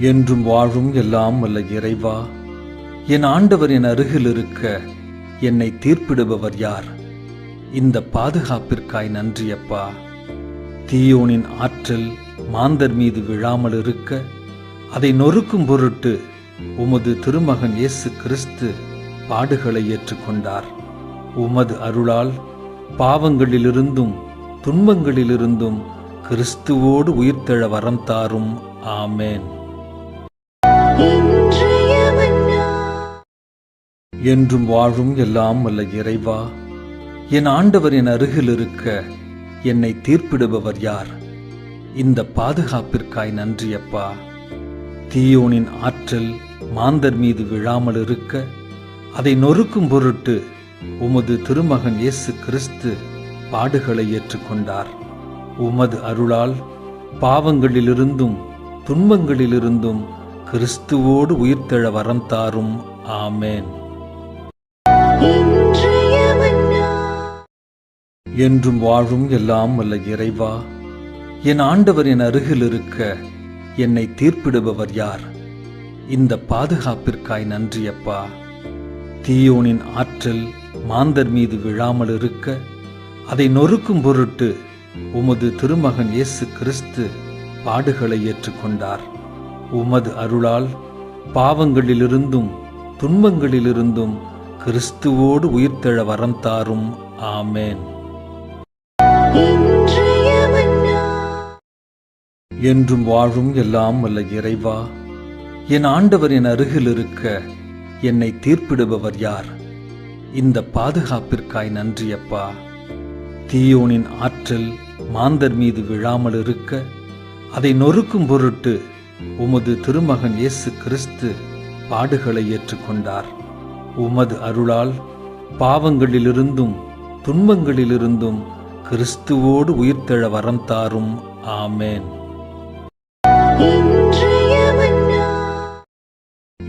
என்றும் வாழும் எல்லாம் வல்ல இறைவா என் ஆண்டவரின் அருகில் இருக்க என்னை தீர்ப்பிடுபவர் யார்? இந்த பாதுகாப்பிற்காய் நன்றியப்பா தீயோனின் ஆற்றல் மாந்தர் மீது விழாமல் இருக்க அதை நொறுக்கும் பொருட்டு உமது திருமகன் இயேசு கிறிஸ்து பாடுகளை ஏற்றுக்கொண்டார். உமது அருளால் பாவங்களிலிருந்தும் துன்பங்களிலிருந்தும் கிறிஸ்துவோடு உயிர்த்தெழ வரம் தாரும். ஆமேன். என்றும் வாழும் எல்லாம் அல்ல இறைவா என் ஆண்டவர் என் அருகில் இருக்க என்னை தீர்ப்பிடுபவர் யார்? இந்த பாதுகாப்பிற்காய் நன்றியப்பா. தீயோனின் ஆற்றல் மாந்தர் மீது விழாமல் இருக்க அதை நொறுக்கும் பொருட்டு உமது திருமகன் இயேசு கிறிஸ்து பாடுகளை ஏற்றுக்கொண்டார். உமது அருளால் பாவங்களிலிருந்தும் துன்பங்களிலிருந்தும் கிறிஸ்துவோடு உயிர்த்தெழ வரம் தாரும். ஆமேன். என்றும் வாழும் எல்லாம் வல்ல இறைவா என் ஆண்டவர் என் அருகில் இருக்க என்னை தீர்ப்பிடுபவர் யார்? இந்த பாதுகாப்பிற்காய் நன்றியப்பா. தீயோனின் ஆற்றல் மாந்தர் மீது விழாமல் இருக்க அதை நொறுக்கும் பொருட்டு உமது திருமகன் இயேசு கிறிஸ்து பாடுகளை ஏற்றுக்கொண்டார். உமது அருளால் பாவங்களிலிருந்தும் துன்பங்களிலிருந்தும் கிறிஸ்துவோடு உயிர்த்தெழ வரம் தாரும். ஆமேன். என்றும் வாழும் எல்லாம் அல்ல இறைவா என் ஆண்டவரின் அருகில் இருக்க என்னை தீர்ப்பிடுபவர் யார்? இந்த பாதுகாப்பிற்காய் நன்றியப்பா தீயோனின் ஆற்றல் மாந்தர் மீது விழாமல் இருக்க அதை நொறுக்கும் பொருட்டு உமது திருமகன் இயேசு கிறிஸ்து பாடுகளை ஏற்றுக்கொண்டார். உமது அருளால் பாவங்களிலிருந்தும் துன்பங்களிலிருந்தும் கிறிஸ்துவோடு உயிர்த்தெழ வரம் தாரும். ஆமேன்.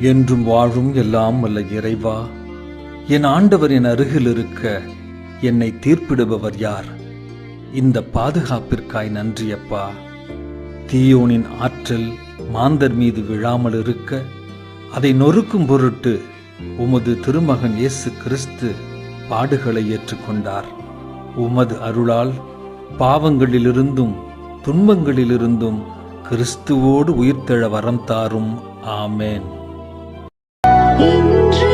என்றும் வாழும் எல்லாம் அல்ல இறைவா என் ஆண்டவரின் அருகில் இருக்க என்னை தீர்ப்பிடுபவர் யார்? இந்த பாதுகாப்பிற்காய் நன்றியப்பா. தீயோனின் ஆற்றல் மாந்தர் மீது விழாமல் இருக்க அதை நொறுக்கும் பொருட்டு உமது திருமகன் இயேசு கிறிஸ்து பாடுகளை ஏற்றுக்கொண்டார். உமது அருளால் பாவங்களிலிருந்தும் துன்பங்களிலிருந்தும் கிறிஸ்துவோடு உயிர்த்தெழ வரம் தாரும். ஆமேன். 明知。